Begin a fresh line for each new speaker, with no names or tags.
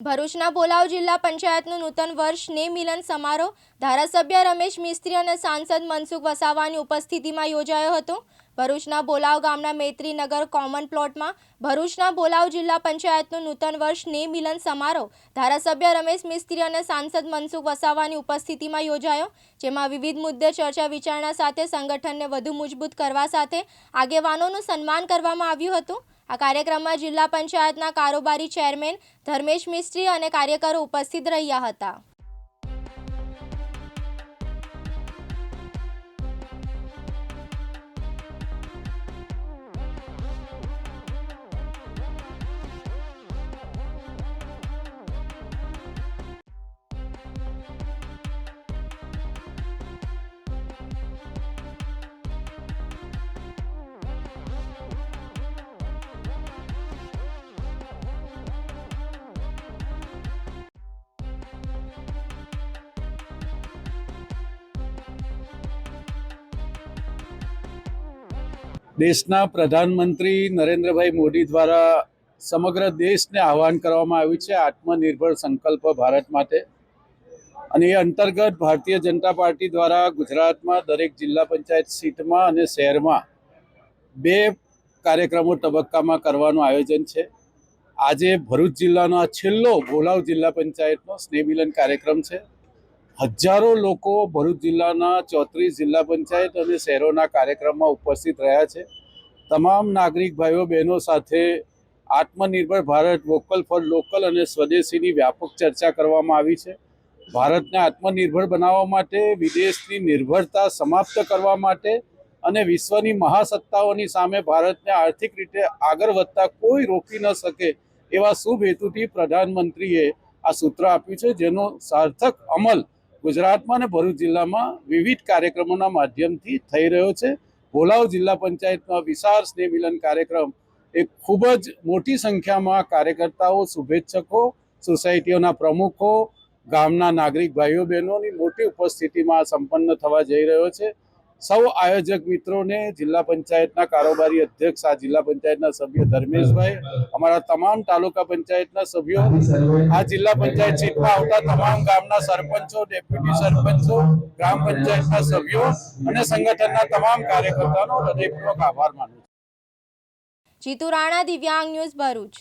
ભરૂચના બોલાવ જિલ્લા પંચાયતનું નૂતન વર્ષ ને મિલન સમારોહ ધારાસભ્ય રમેશ મિસ્ત્રી અને સાંસદ મનસુખ વસાવાની ઉપસ્થિતિમાં યોજાયો હતો. ભરૂચના બોલાવ ગામના મૈત્રીનગર કોમન પ્લોટમાં ભરૂચના બોલાવ જિલ્લા પંચાયતનું નૂતન વર્ષ ને મિલન સમારોહ ધારાસભ્ય રમેશ મિસ્ત્રી અને સાંસદ મનસુખ વસાવાની ઉપસ્થિતિમાં યોજાયો, જેમાં વિવિધ મુદ્દે ચર્ચા વિચારણા સાથે સંગઠનને વધુ મજબૂત કરવા સાથે આગેવાનોનું સન્માન કરવામાં આવ્યું હતું. આ કાર્યક્રમમાં જિલ્લા પંચાયતના કારોબારી ચેરમેન ધર્મેશ મિસ્ત્રી અને કાર્યકરો ઉપસ્થિત રહ્યા હતા.
દેશના પ્રધાનમંત્રી નરેન્દ્રભાઈ મોદી દ્વારા સમગ્ર દેશને આહવાન કરવામાં આવ્યું છે આત્મનિર્ભર સંકલ્પ ભારત માટે. અને એ અંતર્ગત ભારતીય જનતા પાર્ટી દ્વારા ગુજરાતમાં દરેક જિલ્લા પંચાયત સીટમાં અને શહેરમાં બે કાર્યક્રમો તબક્કામાં કરવાનું આયોજન છે. આજે ભરૂચ જિલ્લાનો આ છેલ્લો ભોલાવ જિલ્લા પંચાયતનો સ્નેહમિલન કાર્યક્રમ છે. હજારો લોકો ભરૂચ જિલ્લાના ચોત્રીસ જિલ્લા પંચાયત અને શહેરોના કાર્યક્રમમાં ઉપસ્થિત રહ્યા છે. તમામ નાગરિક ભાઈઓ, બહેનો સાથે આત્મનિર્ભર ભારત, વોકલ ફોર લોકલ અને સ્વદેશીની વ્યાપક ચર્ચા કરવામાં આવી છે. ભારતને આત્મનિર્ભર બનાવવા માટે, વિદેશની નિર્ભરતા સમાપ્ત કરવા માટે અને વિશ્વની મહાસત્તાઓની સામે ભારતને આર્થિક રીતે આગળ વધતા કોઈ રોકી ન શકે એવા શુભ હેતુથી પ્રધાનમંત્રીએ આ સૂત્ર આપ્યું છે, જેનો સાર્થક અમલ ગુજરાતમાં અને ભરૂચ જિલ્લામાં વિવિધ કાર્યક્રમોના માધ્યમથી થઈ રહ્યો છે. ભોલાવ જિલ્લા પંચાયતનો વિશાળ સ્નેહ મિલન કાર્યક્રમ એ ખૂબ જ મોટી સંખ્યામાં કાર્યકર્તાઓ, શુભેચ્છકો, સોસાયટીઓના પ્રમુખો, ગામના નાગરિક ભાઈઓ, બહેનોની મોટી ઉપસ્થિતિમાં સંપન્ન થવા જઈ રહ્યો છે. સૌ આયોજક મિત્રોને જિલ્લા પંચાયતના કારોબારી અધ્યક્ષ, આ જિલ્લા પંચાયતના સભ્ય ધર્મેશભાઈ, અમારા તમામ તાલુકા પંચાયતના સભ્યો, આ જિલ્લા પંચાયત સીટમાં આવતા તમામ ગામના સરપંચો, ડેપ્યુટી સરપંચો, ગ્રામ પંચાયતના સભ્યો અને સંગઠનના તમામ કાર્યકર્તાનો હૃદયપૂર્વક આભાર માનું છું.
જીતુ રાણા, દિવ્યાંગ ન્યૂઝ ભરૂચ.